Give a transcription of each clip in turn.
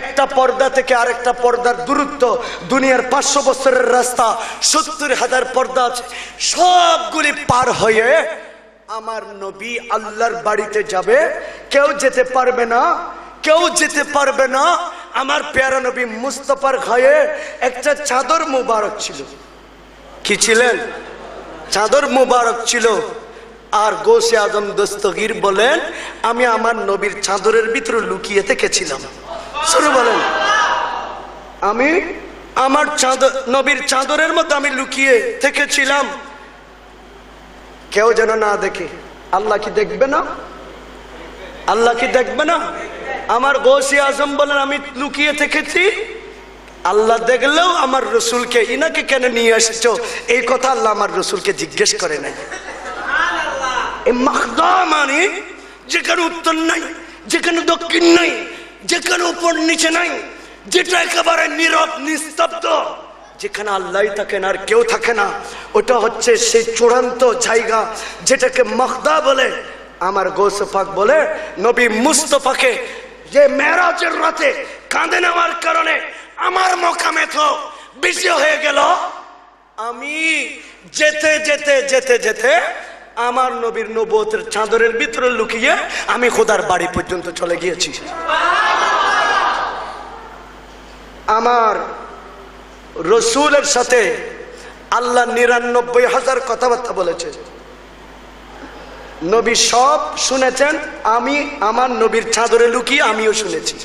একটা পর্দা থেকে আরেকটা পর্দার দূরত্ব, দুনিয়ার পাঁচশো বছরের রাস্তা, সত্তর হাজার পর্দা আছে, সবগুলি পার হয়ে আমার নবী আল্লাহর বাড়িতে যাবে। কেউ যেতে পারবে না, কেউ যেতে পারবে না। আমার পেয়ারা নবী মুস্তফার ঘায়ে একটা চাদর মুবারক ছিল। কি ছিলেন? চাদর মুবারক ছিল। আর গোসে আজম দস্তগীর বলেন, আমি আমার নবীর চাদরের ভিতরে লুকিয়ে থেকেছিলাম শুরু বলেন। আমি আমার চাদর নবীর চাদরের মধ্যে আমি লুকিয়ে থেকেছিলাম। কেউ যেন না দেখে। আল্লাহ কি দেখবে না? আল্লাহ কি দেখবে না? আমার গৌসি আজম বলেন, আমি লুকিয়ে থেকেছি। আল্লাহ দেখলেও আমার রসুলকে, ইনাকে কেন নিয়ে এসেছ? এই কথা আল্লাহ আমার রসুলকে জিজ্ঞেস করে নাই। এই মাখদা মানে যেখানে উত্তর নাই, যেখানে দক্ষিণ নাই যেখানে উপর নিচে নাই, যেটা একেবারে নীরব, নিস্তব্ধ, যেখানে আল্লাহ থাকেন আর কেউ থাকে না, ওটা হচ্ছে সেই চূড়ান্ত জায়গা যেটাকে মখদা বলে, আমার গৌসফাক বলে, নবী মুস্তফাকে যে মেরাজের রাতে কাঁদে নেওয়ার কারণে আমার মকামে তো বেশি হয়ে গেল, আমি যেতে যেতে যেতে যেতে আমার নবীর নবতের চাদরের ভিতরে লুকিয়ে আমি খোদার বাড়ি পর্যন্ত চলে গিয়েছি। আমার রসুলের সাথে আল্লাহ নিরানব্বই হাজার কথাবার্তা বলেছে। নবী সব শুনেছেন, আমি আমার নবীর চাদরে লুকিয়ে আমিও শুনেছি।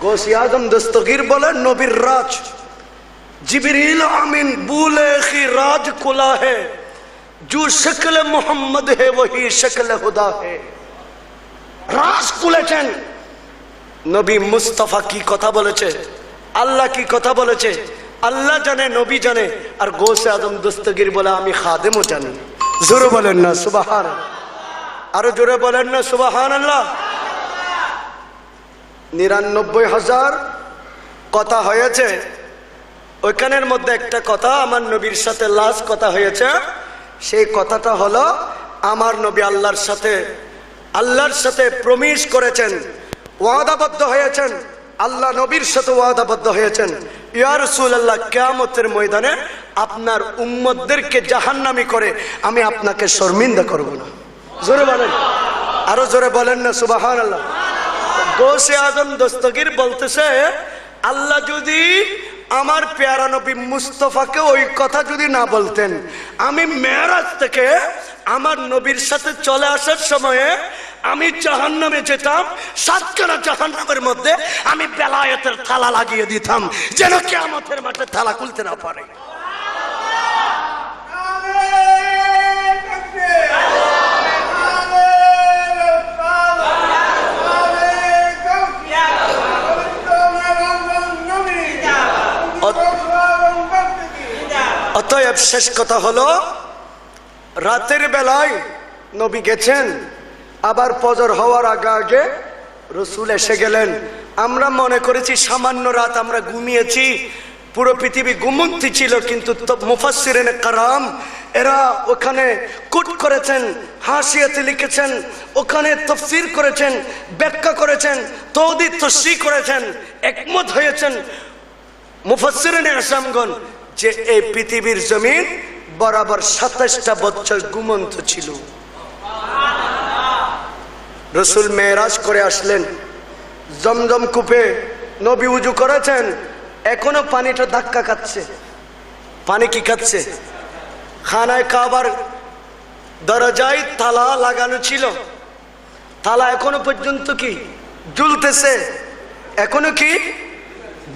গোসি আজম দস্তগীর বলে, নবীর রাজ। জিবির আমিন বুলে রাজ কোলাহে? जो शक्ल मोहम्मद है वही शक्ल खुदा है রাজ খুলেছেন নবী মুস্তফা কি কথা বলেছে আল্লাহ কি কথা বলেছে আল্লাহ জানে নবী জানে আর গোসে আদম দস্তগির বলে আমি খাদেমও জানি জোরে বলেন না সুবাহান আরো জোরে বলেন না সুবাহান আল্লাহ নিরানব্বই হাজার কথা হয়েছে ওইখানের মধ্যে একটা কথা আমার নবীর সাথে লাস্ট কথা হয়েছে সেই কথাটা হলো, আমার নবী আল্লাহর সাথে আল্লাহর সাথে প্রমিশ করেছেন, ওয়াদাবদ্ধ হয়েছেন, আল্লাহ নবীর সাথে ওয়াদাবদ্ধ হয়েছেন। ইয়া রাসূলুল্লাহ, কিয়ামতের ময়দানে আপনার উম্মতদেরকে জাহান্নামী করে আমি আপনাকে শর্মিন্দা করব না। জোরে বলেন। আরও জোরে বলেন না সুবাহান আল্লাহ গোসে আজম দস্তগীর বলতেছে, আল্লাহ যদি আমার পেয়ারা নবী মুস্তফাকে ওই কথা যদি না বলতেন, আমি মেয়ারাজ থেকে আমার নবীর সাথে চলে আসার সময়ে আমি জাহান নামে যেতাম, সাতখানা জাহান নামের মধ্যে আমি বেলায়েতের থালা লাগিয়ে দিতাম, যেন কেমতের মাঠে থালা খুলতে না পারে। অতএব শেষ কথা হলো, রাতের বেলায় নবী গেছেন, আবার ফজর হওয়ার আগে আগে রসুল এসে গেলেন। আমরা মনে করেছি সামান্য রাত আমরা ঘুমিয়েছি, পুরো পৃথিবী ঘুমন্তি ছিল, কিন্তু মুফাসিরেন কারাম, এরা ওখানে কুট করেছেন, হাসিয়াতে লিখেছেন, ওখানে তফসির করেছেন, ব্যাখ্যা করেছেন তৌদি তশ্রী করেছেন, একমত হয়েছেন। মুফাসিরেন আসামগণ যে এই পৃথিবীর জমিন বরাবর সাতাশটা বছর গুমন্ত ছিল। রসুল মেয়েরাজ করে আসলেন, জমজম কূপে নবী উজু করেছেন, এখনও পানিটা ধাক্কা খাচ্ছে। পানি কি খাচ্ছে? খানায় খাবার দরজায় তালা লাগানো ছিল। তালা এখনও পর্যন্ত কি ঝুলতেছে এখনও কি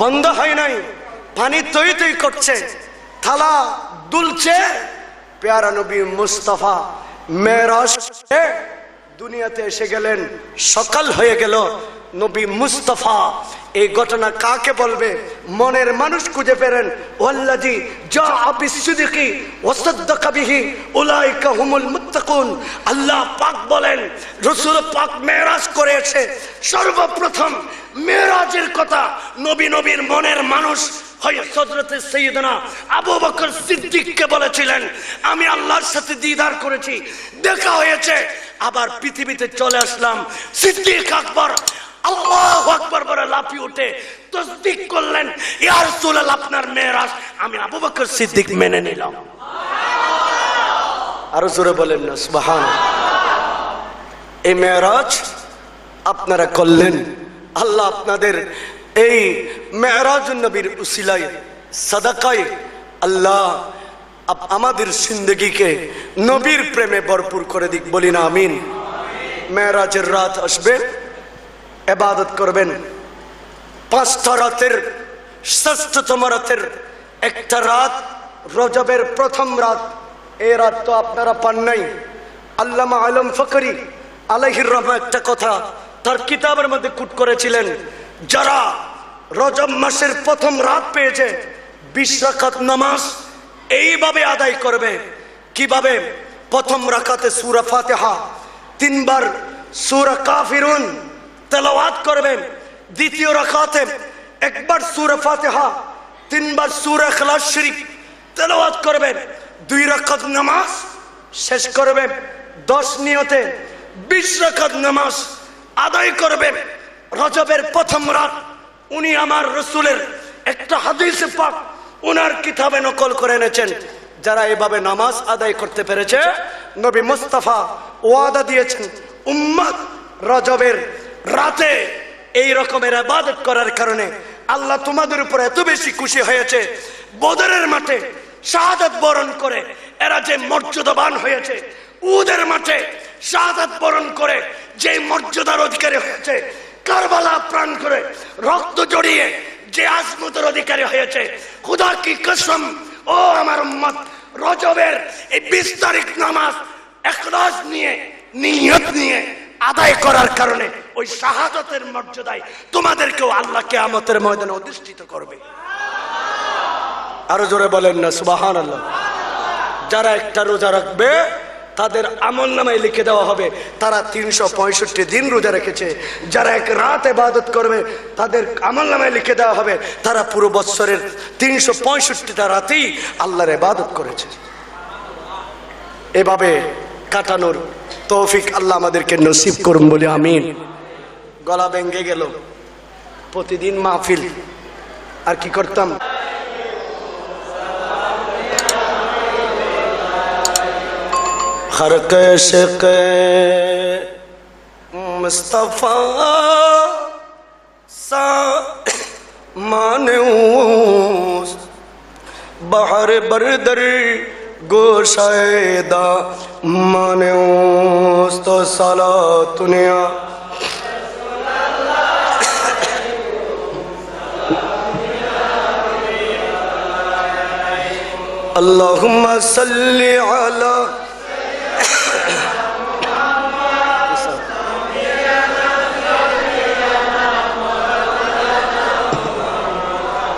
বন্ধ হয় নাই? পানি তৈ তৈ করছে, থালা দুলছে। পেয়ারা নবী মুস্তফা মেরাজ দুনিয়াতে এসে গেলেন, সকাল হয়ে গেল। নবী মুস্তফা, এই ঘটনা কাকে বলবে? মনের মানুষ খুঁজে পেরেন ওয়াল্লাজি যা আবিসুদিকি ওয়াসাদ্দাকা বিহি, উলাইকা হুমুল মুত্তাকুন। আল্লাহ পাক বলেন, রাসূল পাক মেরাজ করেছে। সর্বপ্রথম মেরাজের কথা নবী নবীর মনের মানুষ হযরতে সাইয়েদনা আবু বকর সিদ্দিককে বলেছিলেন, আমি আল্লাহর সাথে দিদার করেছি, দেখা হয়েছে, আবার পৃথিবীতে চলে আসলাম। সিদ্দিক আকবর আল্লাহ আকবর লাফি উঠে তসদিক করলেন ইয়ার সুলাল আপনার মেয়েরাজ, আমি আবু বকর সিদ্দিক মেনে নিলাম। আরও জোরে বলেন না সুবাহান এই মেয়েরাজ আপনারা করলেন, আল্লাহ আপনাদের এই মেয়েরাজ নবীর উসিলায় সাদাকায় আল্লাহ আমাদের জিন্দগিকে নবীর প্রেমে ভরপুর করে দিক বলি না আমিন। মেয়েরাজের রাত আসবে, এবাদত করবেন। পাঁচটা রাতের, শ্রেষ্ঠতম রাতের একটা রাত, রজবের প্রথম রাত। এই রাত তো আপনারা পান নাই। আল্লামা আলম ফকরি আলহির রহমা একটা কথা তার কিতাবের মধ্যে কুট করেছিলেন। যারা রজব মাসের প্রথম রাত পেয়েছে, বিশ নামাজ এইভাবে আদায় করবে। কীভাবে? প্রথম রাকাতে সুরা ফাতেহা, তিনবার সুরা কাফিরুন তেলাওয়াত করবেন দ্বিতীয় রাকাতে একবার সুরা ফাতেহা, তিনবার সুরা খালাস শরীফ তেলাওয়াত করবেন দুই রাকাত নামাজ শেষ করবেন দশ নিয়তে বিশ রাকাত নামাজ আদায় করবেন রজবের প্রথম রাত, উনি আমার রসুলের একটা হাদিসে পাক উনার কিতাবে নকল করে এনেছেন। যারা এভাবে নামাজ আদায় করতে পেরেছে, নবী মুস্তাফা ওয়াদা দিয়েছেন উম্মত রজবের রাতে এই রকমের আবাদত করার কারণে আল্লাহ তোমাদের উপর এত বেশি খুশি হয়েছে, বদরের মাঠে শাহাদাত বরণ করে, এরা যে মর্যাদাবান হয়েছে, উদের মাঠে শাহাদাত বরণ করে, যে মর্যাদার অধিকারী হয়েছে কারবালা প্রাণ করে রক্ত জড়িয়ে যে আজমতের অধিকারী হয়েছে। খুদা কি কসম? ও আমার উম্মত, রজবের এই বিশ তারিখ নামাজ একরাজ নিয়ে, নিয়ত নিয়ে আদায় করার কারণে ওই শাহাদতের মর্যাদায় তোমাদেরকেও আল্লাহ কেয়ামতের ময়দানে অধিষ্ঠিত করবে। আরও জোরে বলেন না সুবাহান আল্লাহ যারা একটা রোজা রাখবে তাদের আমল নামায় লিখে দেওয়া হবে। তারা তিনশো পঁয়ষট্টি দিন রোজা রেখেছে। যারা এক রাত এবাদত করবে, তাদের আমল নামায় লিখে দেওয়া হবে। তারা পুরো বৎসরের তিনশো পঁয়ষট্টিটা রাতেই আল্লাহর এবাদত করেছে। এভাবে কাটানোর তৌফিক আল্লাহ আমাদেরকে নসিব করুন বলে আমিন। গলা ভেঙ্গে গেল। প্রতিদিন মাহফিল। আর কি করতাম? خرق شق مصطفیٰ سا مانوس بہر بردر گوشائدہ مانوس تو سالا دنیا اللہم صلی علیہ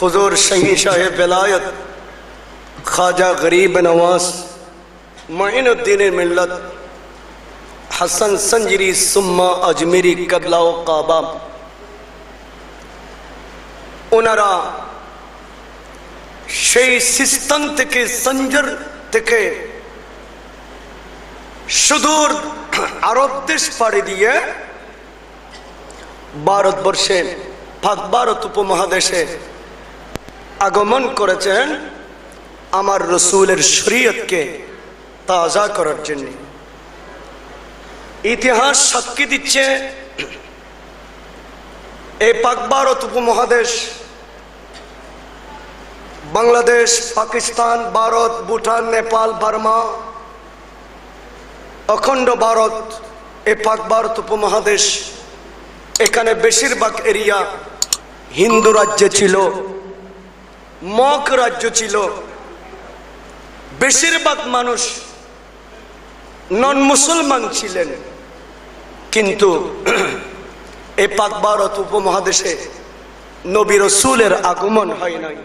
हुजूर शही शाह बेलायत ख्वाजा गरीब नवाज मोइनुद्दीन मिल्लत হাসান সঞ্জিরি সুম্মা আজমেরি কাবলা ও কাবা ওনারা সেই সিস্তান থেকে সঞ্জর থেকে সুদূর আরব দেশ পাড়ি দিয়ে ভারতবর্ষে পাক ভারত উপমহাদেশে আগমন করেছেন আমার রসুলের শরীয়তকে তাজা করার জন্য। ইতিহাস সাক্ষী দিচ্ছে এই পাক ভারত উপমহাদেশ, বাংলাদেশ, পাকিস্তান, ভারত, ভুটান, নেপাল, বার্মা, অখণ্ড ভারত এ পাক ভারত উপমহাদেশ, এখানে বেশিরভাগ এরিয়া হিন্দু রাজ্যে ছিল। মক রাজ্য ছিল। বেশিরভাগ মানুষ নন মুসলমান ছিলেন। কিন্তু এই পাক ভারত উপমহাদেশে নবী রসুলের আগমন হয় নাই।